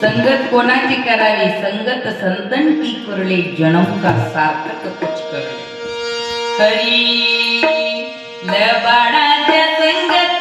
संगत कोणाची करावी? संगत संतन की कुरले जनम का सार्थक कुछ करले हरी लबाडाच्या संगत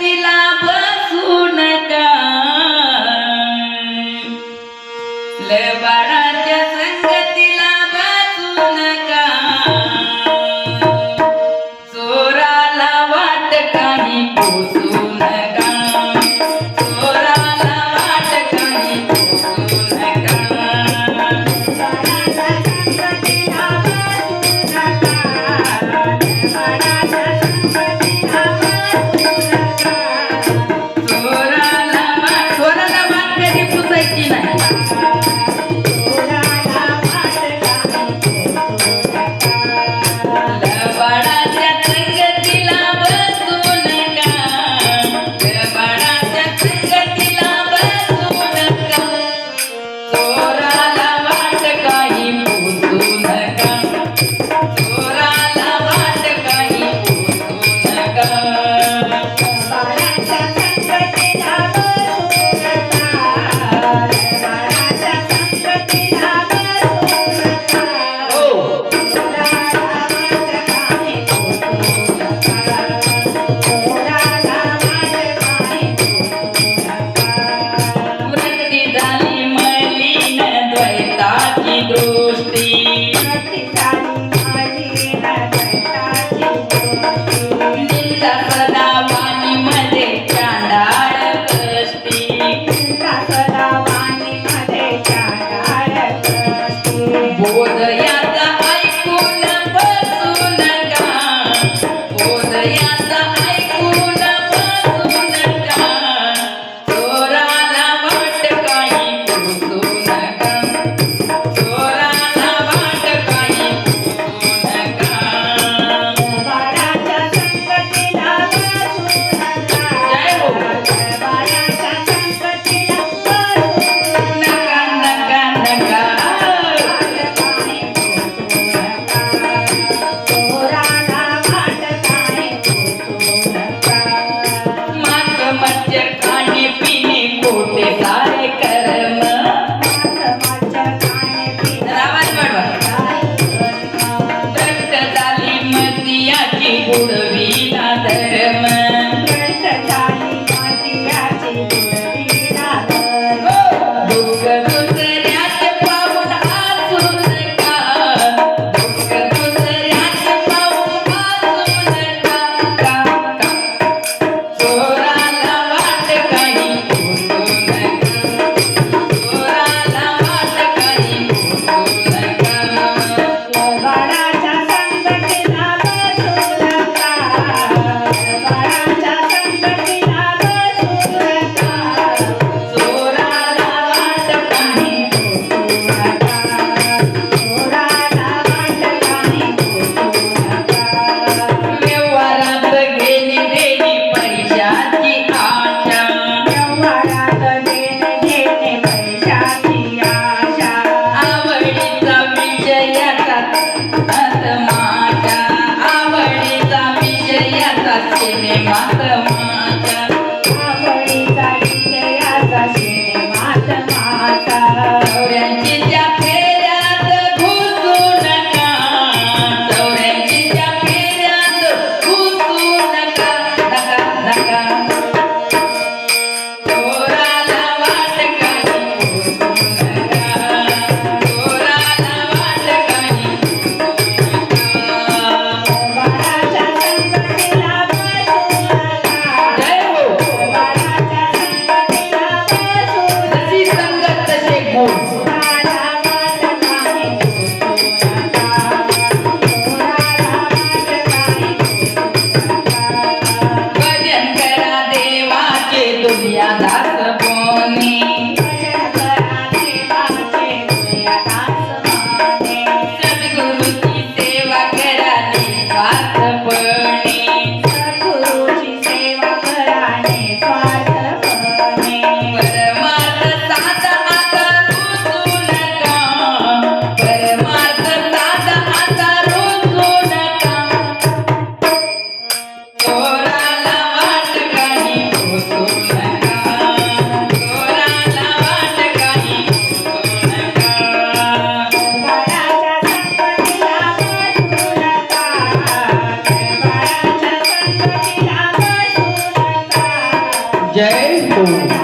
Hari Ele me. Jai